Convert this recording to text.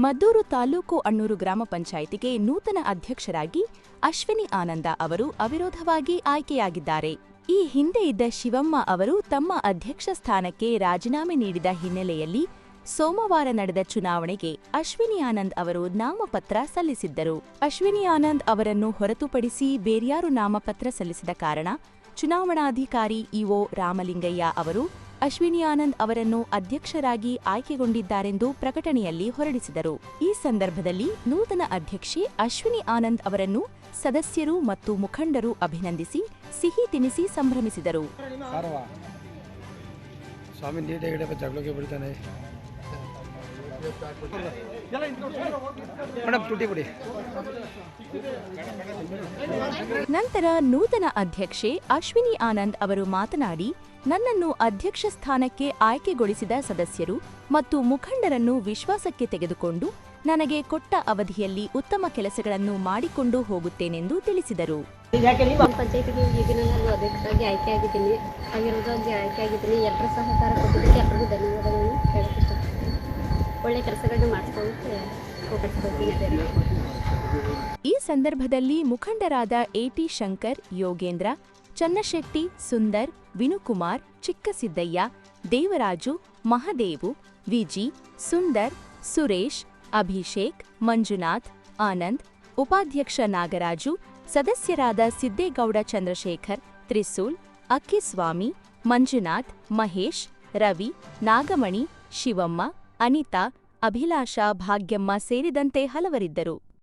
ಮದ್ದೂರು ತಾಲೂಕು ಅಣ್ಣೂರು ಗ್ರಾಮ ಪಂಚಾಯಿತಿಗೆ ನೂತನ ಅಧ್ಯಕ್ಷರಾಗಿ ಅಶ್ವಿನಿ ಆನಂದ ಅವರು ಅವಿರೋಧವಾಗಿ ಆಯ್ಕೆಯಾಗಿದ್ದಾರೆ. ಈ ಹಿಂದೆ ಇದ್ದ ಶಿವಮ್ಮ ಅವರು ತಮ್ಮ ಅಧ್ಯಕ್ಷ ಸ್ಥಾನಕ್ಕೆ ರಾಜೀನಾಮೆ ನೀಡಿದ ಹಿನ್ನೆಲೆಯಲ್ಲಿ ಸೋಮವಾರ ನಡೆದ ಚುನಾವಣೆಗೆ ಅಶ್ವಿನಿ ಆನಂದ್ ಅವರು ನಾಮಪತ್ರ ಸಲ್ಲಿಸಿದ್ದರು. ಅಶ್ವಿನಿ ಆನಂದ್ ಅವರನ್ನು ಹೊರತುಪಡಿಸಿ ಬೇರ್ಯಾರು ನಾಮಪತ್ರ ಸಲ್ಲಿಸಿದ ಕಾರಣ ಚುನಾವಣಾಧಿಕಾರಿ ಇಒ ರಾಮಲಿಂಗಯ್ಯ ಅವರು ಅಶ್ವಿನಿ ಆನಂದ್ ಅವರನ್ನು ಅಧ್ಯಕ್ಷರಾಗಿ ಆಯ್ಕೆಗೊಂಡಿದ್ದಾರೆಂದು ಪ್ರಕಟಣೆಯಲ್ಲಿ ಹೊರಡಿಸಿದರು. ಈ ಸಂದರ್ಭದಲ್ಲಿ ನೂತನ ಅಧ್ಯಕ್ಷೆ ಅಶ್ವಿನಿ ಆನಂದ್ ಅವರನ್ನು ಸದಸ್ಯರು ಮತ್ತು ಮುಖಂಡರು ಅಭಿನಂದಿಸಿ ಸಿಹಿ ತಿನಿಸಿ ಸಂಭ್ರಮಿಸಿದರು. ಸ್ವಾಮಿ ನೀಟಾಗಿ ಹಿಡಿಯಪ್ಪ ಜಗಳಕ್ಕೆ ಬಿಡ್ತಾನೆ. ಮೇಡಮ್ ತುಟಿ ನಂತರ ನೂತನ ಅಧ್ಯಕ್ಷೆ ಅಶ್ವಿನಿ ಆನಂದ್ ಅವರು ಮಾತನಾಡಿ ನನ್ನನ್ನು ಅಧ್ಯಕ್ಷ ಸ್ಥಾನಕ್ಕೆ ಆಯ್ಕೆಗೊಳಿಸಿದ ಸದಸ್ಯರು ಮತ್ತು ಮುಖಂಡರನ್ನು ವಿಶ್ವಾಸಕ್ಕೆ ತೆಗೆದುಕೊಂಡು ನನಗೆ ಕೊಟ್ಟ ಅವಧಿಯಲ್ಲಿ ಉತ್ತಮ ಕೆಲಸಗಳನ್ನು ಮಾಡಿಕೊಂಡು ಹೋಗುತ್ತೇನೆಂದು ತಿಳಿಸಿದರು. ಪಂಚಾಯತಿಗೆ ಈಗಿನ ನಾನು ಅಧ್ಯಕ್ಷರಾಗಿ ಆಯ್ಕೆಯಾಗಿದ್ದೀನಿ. ಆಯ್ಕೆ ಆಯ್ಕೆಯಾಗಿದ್ದೀನಿ. ಎಲ್ಲರ ಸಹಕಾರ ಕೊಟ್ಟಿದ್ದಕ್ಕೆ ಎಲ್ಲರಿಗೂ ಧನ್ಯವಾದಗಳನ್ನು ಹೇಳಕ್ಕೆ ಇಷ್ಟಪಡ್ತೀನಿ. ಒಳ್ಳೆ ಕೆಲಸಗಳನ್ನ ಮಾಡಿಸ್ಕೊಳ್ಳೋಕ್ಕೆ ಈ ಸಂದರ್ಭದಲ್ಲಿ ಮುಖಂಡರಾದ ಎಟಿ ಶಂಕರ್ ಯೋಗೇಂದ್ರ ಚನ್ನಶೆಟ್ಟಿ, ಸುಂದರ್, ವಿನುಕುಮಾರ್, ಚಿಕ್ಕಸಿದ್ದಯ್ಯ, ದೇವರಾಜು, ಮಹದೇವು, ವಿಜಿ, ಸುಂದರ್, ಸುರೇಶ್, ಅಭಿಷೇಕ್, ಮಂಜುನಾಥ್, ಆನಂದ್, ಉಪಾಧ್ಯಕ್ಷ ನಾಗರಾಜು, ಸದಸ್ಯರಾದ ಸಿದ್ದೇಗೌಡ ಚಂದ್ರಶೇಖರ್ ತ್ರಿಸೂಲ್ ಅಕ್ಕಿಸ್ವಾಮಿ, ಮಂಜುನಾಥ್, ಮಹೇಶ್, ರವಿ, ನಾಗಮಣಿ, ಶಿವಮ್ಮ, ಅನಿತಾ, ಅಭಿಲಾಷ, ಭಾಗ್ಯಮ್ಮ ಸೇರಿದಂತೆ ಹಲವರಿದ್ದರು.